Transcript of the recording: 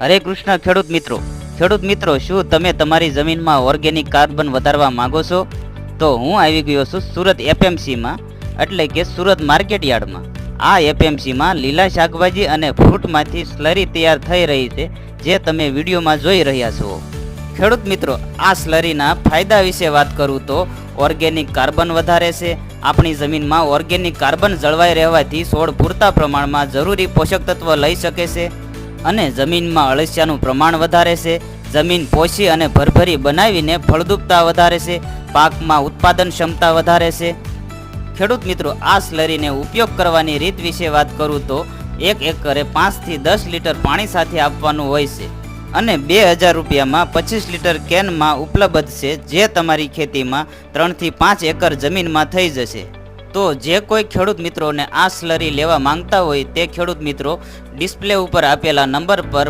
હરે કૃષ્ણ, ખેડૂત મિત્રો. ખેડૂત મિત્રો, શું તમે તમારી જમીનમાં ઓર્ગેનિક કાર્બન વધારવા માંગો છો? તો હું આવી ગયો છું સુરત એપએમસીમાં એટલે કે સુરત માર્કેટ યાર્ડમાં. આ એપએમસીમાં લીલા શાકભાજી અને ફ્રૂટમાંથી સ્લરી તૈયાર થઈ રહી છે, જે તમે વિડીયોમાં જોઈ રહ્યા છો. ખેડૂત મિત્રો, આ સ્લરીના ફાયદા વિશે વાત કરું તો, ઓર્ગેનિક કાર્બન વધારે છે, આપણી જમીનમાં ઓર્ગેનિક કાર્બન જળવાઈ રહેવાથી છોડ પૂરતા પ્રમાણમાં જરૂરી પોષક તત્વ લઈ શકે છે અને જમીનમાં અળસિયાનું પ્રમાણ વધારે છે. જમીન પોષી અને ભરભરી બનાવીને ફળદ્રુપતા વધારે છે. પાકમાં ઉત્પાદન ક્ષમતા વધારે છે. ખેડૂત મિત્રો, આ સ્લરીને ઉપયોગ કરવાની રીત વિશે વાત કરું તો એક એકરે પાંચથી દસ લીટર પાણી સાથે આપવાનું હોય છે અને બે હજાર રૂપિયામાં પચીસ લીટર કેનમાં ઉપલબ્ધ છે જે તમારી ખેતીમાં ત્રણથી પાંચ એકર જમીનમાં થઈ જશે. તો જે કોઈ ખેડૂત મિત્રોને આ સ્લરી લેવા માંગતા હોય તે ખેડૂત મિત્રો ડિસ્પ્લે ઉપર આપેલા નંબર પર